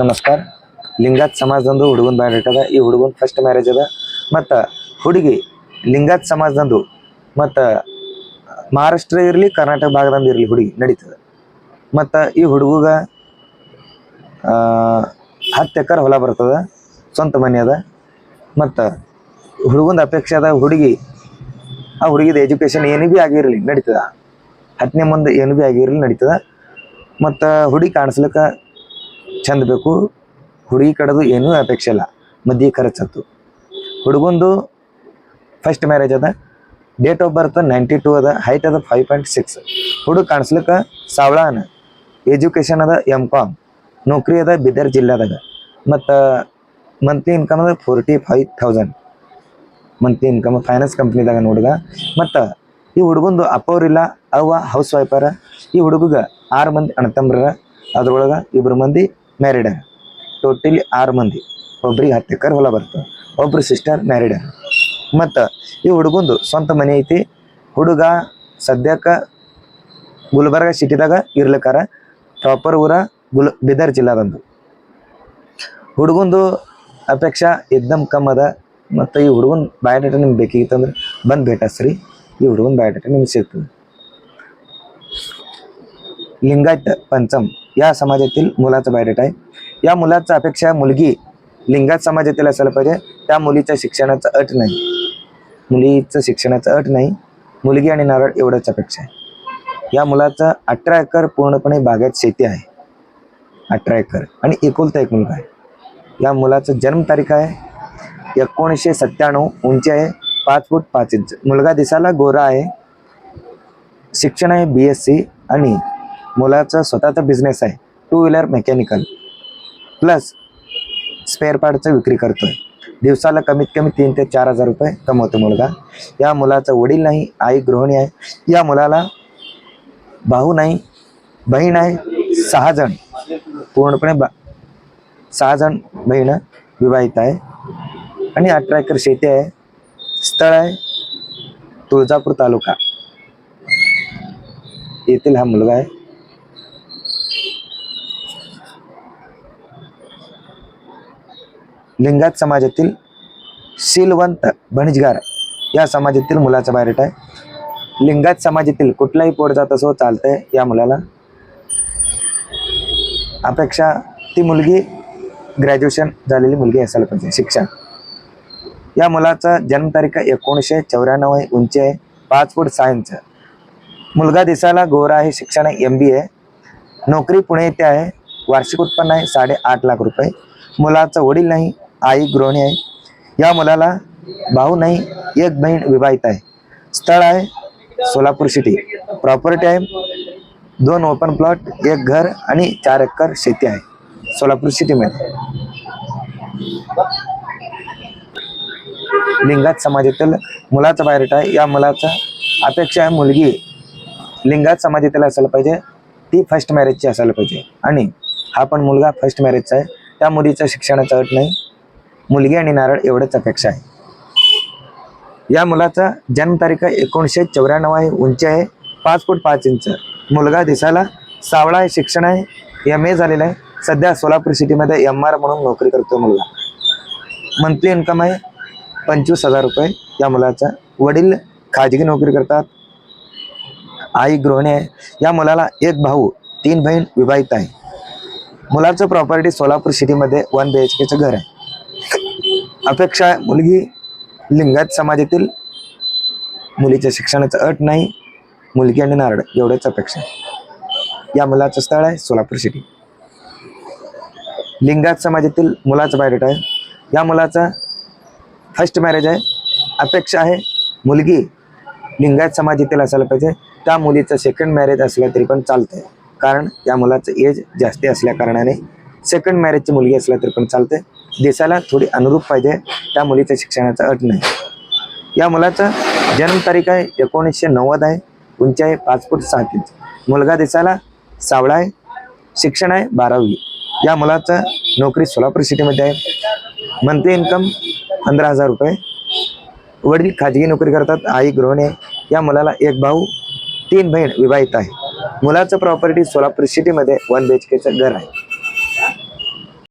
ನಮಸ್ಕಾರ. ಲಿಂಗಾತ್ ಸಮಾಜದಂದು ಹುಡುಗನ ಮ್ಯಾರೇಜ್ ಅದ ಈ ಹುಡುಗನ ಫಸ್ಟ್ ಮ್ಯಾರೇಜ್ ಅದ. ಮತ್ತು ಹುಡುಗಿ ಲಿಂಗಾತ್ ಸಮಾಜದಂದು ಮತ್ತು ಮಹಾರಾಷ್ಟ್ರ ಇರಲಿ, ಕರ್ನಾಟಕ ಭಾಗದಂದು ಇರಲಿ ಹುಡುಗಿ ನಡೀತದೆ. ಮತ್ತು ಈ ಹುಡುಗ ಹತ್ತು ಎಕರೆ ಹೊಲ ಬರ್ತದೆ, ಸ್ವಂತ ಮನೆ ಅದ. ಮತ್ತು ಹುಡುಗಂದು ಅಪೇಕ್ಷೆ ಅದ ಹುಡುಗಿ, ಆ ಹುಡುಗಿದ ಎಜುಕೇಷನ್ ಏನು ಭೀ ಆಗಿರಲಿ ನಡೀತದ. ಹತ್ತನೇ ಮುಂದೆ ಏನು ಭೀ ಆಗಿರಲಿ ನಡೀತದ. ಮತ್ತು ಹುಡುಗಿ ಕಾಣಿಸ್ಲಿಕ್ಕೆ ಚಂದ ಬೇಕು. ಹುಡುಗಿ ಕಡೆದು ಏನೂ ಅಪೇಕ್ಷೆ ಇಲ್ಲ. ಮದ್ವೆ ಖರ್ಚತ್ತು ಹುಡುಗಂದು ಫಸ್ಟ್ ಮ್ಯಾರೇಜ್ ಅದ. Date of birth ninety two ಅದ. ಹೈಟ್ ಅದ ಫೈವ್ ಪಾಯಿಂಟ್ ಸಿಕ್ಸ್ ಹುಡುಗ ಕಾಣಿಸ್ಲಿಕ್ಕೆ ಸಾವಳಾನ. ಎಜುಕೇಷನ್ ಅದ ಎಂ ಕಾಮ್ ನೌಕರಿ ಅದ ಬಿದರ್ ಜಿಲ್ಲಾದಾಗ. ಮತ್ತು ಮಂತ್ಲಿ ಇನ್ಕಮ್ ಅದ forty five thousand monthly income finance ಕಂಪ್ನಿದಾಗ ನೋಡಿದ. ಮತ್ತು ಈ ಹುಡುಗಂದು ಅಪ್ಪವ್ರಿಲ್ಲ ಅವ್ವ ಹೌಸ್ ವೈಫರ ಈ ಹುಡುಗಗೆ ಆರು ಮಂದಿ ಅಣ್ಣತಂಬ್ರರ ಅದ್ರೊಳಗೆ ಇಬ್ಬರು ಮಂದಿ ಮ್ಯಾರಿಡ್ ಟೋಟಲಿ ಆರು ಮಂದಿ. ಒಬ್ರಿಗೆ ಹತ್ತು ಎಕರೆ ಹೊಲ ಬರ್ತದೆ ಒಬ್ರು ಸಿಸ್ಟರ್ ಮ್ಯಾರಿಡ್ ಮತ್ತು ಈ ಹುಡುಗಂದು ಸ್ವಂತ ಮನೆ ಐತಿ. ಹುಡುಗ ಸದ್ಯಕ್ಕೆ ಗುಲ್ಬರ್ಗ ಸಿಟಿದಾಗ ಇರ್ಲಿಕ್ಕಾರ. ಪ್ರಾಪರ್ ಊರ ಗುಲ್, ಬೀದರ್ ಜಿಲ್ಲಾದಂದು. ಹುಡುಗಂದು ಅಪೇಕ್ಷಾ ಎಕ್ದಮ್ ಕಮ್ ಅದ. ಮತ್ತು ಈ ಹುಡುಗನ ಬಯೋಡೇಟಾ ನಿಮ್ಗೆ ಬೇಕಿತ್ತಂದ್ರೆ ಬಂದು ಭೇಟಾಸ್ರಿ ಈ ಹುಡುಗನ ಬಯೋಡೇಟಾ ನಿಮ್ಗೆ ಸಿಗ್ತದೆ. लिंगायत पंचम या समाजातील मुलाचा बायोडेटा आहे. या मुलाचा अपेक्षा मुलगी लिंगायत समाजातील असायला पाहिजे. त्या मुलीच्या शिक्षणाचा अट नाही. मुलीचं शिक्षणाचं अट नाही. मुलगी आणि नारळ एवढंच अपेक्षा आहे. या मुलाचा अठरा एकर पूर्णपणे बागेत शेती आहे. अठरा एकर. आणि एकुलता एक मुलगा आहे. या मुलाचं जन्मतारीख आहे. एकोणीसशे सत्त्याण्णव उंची आहे. पाच फूट पाच इंच. मुलगा दिसायला गोरा आहे. शिक्षण आहे बी एस सी आणि मुलाचा स्वतःचा बिझनेस आहे. Two wheeler mechanical plus spare पार्टचं विक्री करतोय. दिवसाला कमीत कमी तीन ते चार हजार रुपये कमवतो मुलगा. या मुलाचा वडील नाही आई गृहिणी आहे. या मुलाला भाऊ नाही बहीण आहे सहा जण. पूर्णपणे बा सहा जण बहीण विवाहित आहे. आणि अठरा एकर शेती आहे. स्थळ आहे तुळजापूर तालुका. येथील हा मुलगा आहे. लिंगायत समाजातील शीलवंत भणजगार या समाजातील मुलाचा बायरेट आहे. लिंगायत समाजातील कुठलाही पोट जात असो चालतंय या मुलाला. अपेक्षा ती मुलगी ग्रॅज्युएशन झालेली मुलगी असायला पाहिजे शिक्षण. या मुलाचा जन्मतारीख एकोणीसशे चौऱ्याण्णव आहे उंची आहे पाच फूट सहा इंच. मुलगा दिसायला गोरा आहे शिक्षण आहे एम बी ए नोकरी पुणे येथे आहे वार्षिक उत्पन्न आहे साडेआठ लाख रुपये. मुलाचं वडील नाही आई गृहिणी आहे. या मुलाला भाऊ नाही एक बहीण विवाहित आहे. स्थळ आहे सोलापूर सिटी प्रॉपर्टी आहे दोन ओपन प्लॉट एक घर आणि चार एकर शेती आहे. सोलापूर सिटीमध्ये लिंगात समाजातील मुलाचा बायरेट आहे. या मुलाचा अपेक्षा आहे मुलगी लिंगात समाजातील असायला पाहिजे. ती फर्स्ट मॅरेजची असायला पाहिजे. आणि हा पण मुलगा फर्स्ट मॅरेजचा आहे. त्या मुलीच्या शिक्षणाचा अट नाही. मुलगी आणि नारळ एवढंच अपेक्षा आहे. या मुलाचा जन्मतारीख एकोणीसशे चौऱ्याण्णव आहे उंची आहे पाच फूट पाच इंच. मुलगा दिसायला सावळा आहे शिक्षण आहे एम ए झालेलं आहे. सध्या सोलापूर सिटीमध्ये एम आर म्हणून नोकरी करतो मुलगा. मंथली इन्कम आहे पंचवीस हजार रुपये या मुलाचा. वडील खाजगी नोकरी करतात. आई गृहिणी आहे. या मुलाला एक भाऊ तीन बहीण विवाहित आहे. मुलाचं प्रॉपर्टी सोलापूर सिटीमध्ये वन बी एच केचं घर आहे. अपेक्षा आहे. मुलगी लिंगायत समाजातील मुलीच्या शिक्षणाचा अट नाही. मुलगी आणि नारळ एवढ्याच अपेक्षा आहे. या मुलाचं स्थळ आहे सोलापूर सिटी लिंगायत समाजातील मुलाचं बायोडेटा आहे. या मुलाचा फर्स्ट मॅरेज आहे. अपेक्षा आहे. मुलगी लिंगायत समाजातील असायला पाहिजे. त्या मुलीचं सेकंड मॅरेज असलं तरी पण चालतंय. कारण या मुलाचं एज जास्ती असल्या कारणाने सेकंड मॅरेजची मुलगी असल्या तरी पण चालते देशाला थोडी अनुरूप पाहिजे. त्या मुलीच्या शिक्षणाचा अट नाही. या मुलाचा जन्मतारीख आहे एकोणीसशे नव्वद आहे. उंची आहे पाच फूट सात इंच. मुलगा देशाला सावळा आहे. शिक्षण आहे बारावी. या मुलाचं नोकरी सोलापूर सिटीमध्ये आहे. मंथली इन्कम पंधरा हजार रुपये. वडील खाजगी नोकरी करतात आई गृहिणी आहे. या मुलाला एक भाऊ तीन बहीण विवाहित आहे. मुलाचं प्रॉपर्टी सोलापूर सिटीमध्ये वन बी एच केचं घर आहे.